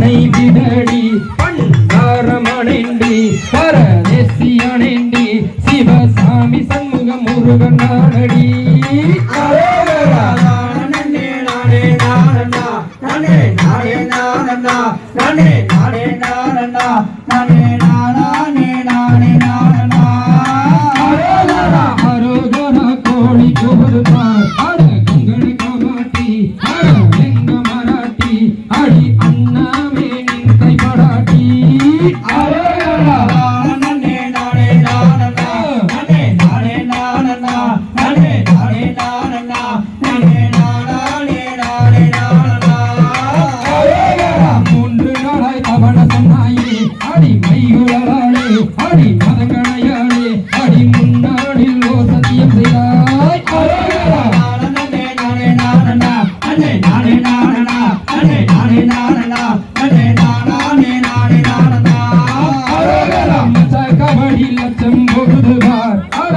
என்னை விடடி பண்டாரமணிண்டி பரதேசியணிண்டி சிவசாமி சண்முக முருகன் நாடடி நானே நானே நானே நானே நானே நானே மைகுழலாளே அடி மதங்கணையாளே அடி முன்னாடில் ஓ சத்தியம் செய்தாய். அரோகரா அரோகரா மச்ச கபடி லட்சம் பொழுதுவார் அட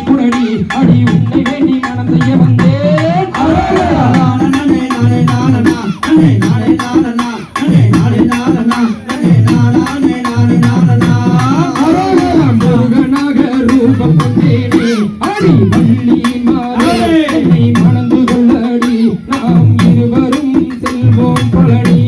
புரடி அடி உன்னை வேண்டி மனம் செய்ய வந்தேன் முருகனாக ரூபம் அடி வள்ளி மணந்து கொள்ளடி நாம் இருவரும் செல்வோம் பழனி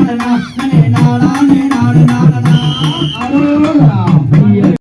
না